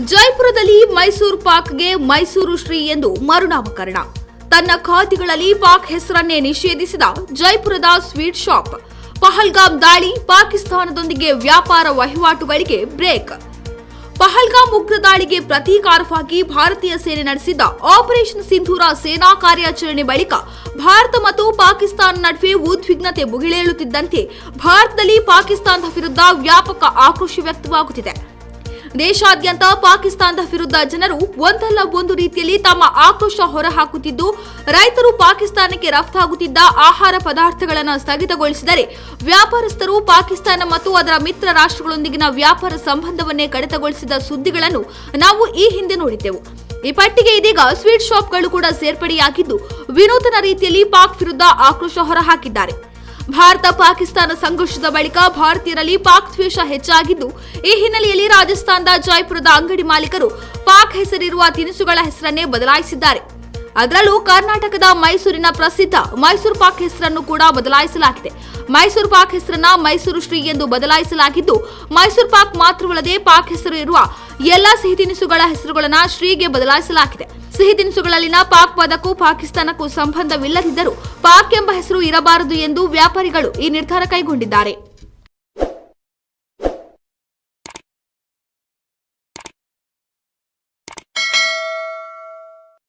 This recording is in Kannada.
ಜೈಪುರದಲ್ಲಿ ಮೈಸೂರು ಪಾಕ್ಗೆ ಮೈಸೂರು ಶ್ರೀ ಎಂದು ಮರುನಾಮಕರಣ. ತನ್ನ ಖಾತೆಗಳಲ್ಲಿ ಪಾಕ್ ಹೆಸರನ್ನೇ ನಿಷೇಧಿಸಿದ ಜೈಪುರದ ಸ್ವೀಟ್ ಶಾಪ್. ಪಹಲ್ಗಾಮ್ ದಾಳಿ ಪಾಕಿಸ್ತಾನದೊಂದಿಗೆ ವ್ಯಾಪಾರ ವಹಿವಾಟುಗಳಿಗೆ ಬ್ರೇಕ್. ಪಹಲ್ಗಾಮ್ ಉಗ್ರ ದಾಳಿಗೆ ಪ್ರತೀಕಾರವಾಗಿ ಭಾರತೀಯ ಸೇನೆ ನಡೆಸಿದ್ದ ಆಪರೇಷನ್ ಸಿಂಧೂರ ಸೇನಾ ಕಾರ್ಯಾಚರಣೆ ಬಳಿಕ ಭಾರತ ಮತ್ತು ಪಾಕಿಸ್ತಾನ ನಡುವೆ ಉದ್ವಿಗ್ನತೆ ಬುಗಿಳೇಳುತ್ತಿದ್ದಂತೆ ಭಾರತದಲ್ಲಿ ಪಾಕಿಸ್ತಾನದ ವಿರುದ್ಧ ವ್ಯಾಪಕ ಆಕ್ರೋಶ ವ್ಯಕ್ತವಾಗುತ್ತಿದೆ. ದೇಶಾದ್ಯಂತ ಪಾಕಿಸ್ತಾನದ ವಿರುದ್ಧ ಜನರು ಒಂದಲ್ಲ ಒಂದು ರೀತಿಯಲ್ಲಿ ತಮ್ಮ ಆಕ್ರೋಶ ಹೊರಹಾಕುತ್ತಿದ್ದು, ರೈತರು ಪಾಕಿಸ್ತಾನಕ್ಕೆ ರಫ್ತಾಗುತ್ತಿದ್ದ ಆಹಾರ ಪದಾರ್ಥಗಳನ್ನು ಸ್ಥಗಿತಗೊಳಿಸಿದರೆ, ವ್ಯಾಪಾರಸ್ಥರು ಪಾಕಿಸ್ತಾನ ಮತ್ತು ಅದರ ಮಿತ್ರ ರಾಷ್ಟ್ರಗಳೊಂದಿಗಿನ ವ್ಯಾಪಾರ ಸಂಬಂಧವನ್ನೇ ಕಡಿತಗೊಳಿಸಿದ ಸುದ್ದಿಗಳನ್ನು ನಾವು ಈ ಹಿಂದೆ ನೋಡಿದ್ದೆವು. ಈ ಪಟ್ಟಿಗೆ ಇದೀಗ ಸ್ವೀಟ್ ಶಾಪ್ಗಳು ಕೂಡ ಸೇರ್ಪಡೆಯಾಗಿದ್ದು, ವಿನೂತನ ರೀತಿಯಲ್ಲಿ ಪಾಕ್ ವಿರುದ್ಧ ಆಕ್ರೋಶ ಹೊರಹಾಕಿದ್ದಾರೆ. ಭಾರತ ಪಾಕಿಸ್ತಾನ ಸಂಘರ್ಷದ ಬಳಿಕ ಭಾರತೀಯರಲ್ಲಿ ಪಾಕ್ ದ್ವೇಷ ಹೆಚ್ಚಾಗಿದ್ದು, ಈ ಹಿನ್ನೆಲೆಯಲ್ಲಿ ರಾಜಸ್ಥಾನದ ಜೈಪುರದ ಅಂಗಡಿ ಮಾಲೀಕರು ಪಾಕ್ ಹೆಸರಿರುವ ತಿನಿಸುಗಳ ಹೆಸರನ್ನೇ ಬದಲಾಯಿಸಿದ್ದಾರೆ. ಅದರಲ್ಲೂ ಕರ್ನಾಟಕದ ಮೈಸೂರಿನ ಪ್ರಸಿದ್ಧ ಮೈಸೂರು ಪಾಕ್ ಹೆಸರನ್ನು ಕೂಡ ಬದಲಾಯಿಸಲಾಗಿದೆ. ಮೈಸೂರು ಪಾಕ್ ಹೆಸರನ್ನ ಮೈಸೂರು ಶ್ರೀ ಎಂದು ಬದಲಾಯಿಸಲಾಗಿದ್ದು, ಮೈಸೂರು ಪಾಕ್ ಮಾತ್ರವಲ್ಲದೆ ಪಾಕ್ ಹೆಸರು ಇರುವ ಎಲ್ಲಾ ಸಿಹಿ ತಿನಿಸುಗಳ ಹೆಸರುಗಳನ್ನ ಶ್ರೀಗೆ ಬದಲಾಯಿಸಲಾಗಿದೆ. ಸಿಹಿ ತಿನಿಸುಗಳಲ್ಲಿನ ಪಾಕ್ ಪದಕ್ಕೂ ಪಾಕಿಸ್ತಾನಕ್ಕೂ ಸಂಬಂಧವಿಲ್ಲದಿದ್ದರೂ ಪಾಕ್ ಎಂಬ ಹೆಸರು ಇರಬಾರದು ಎಂದು ವ್ಯಾಪಾರಿಗಳು ಈ ನಿರ್ಧಾರ ಕೈಗೊಂಡಿದ್ದಾರೆ.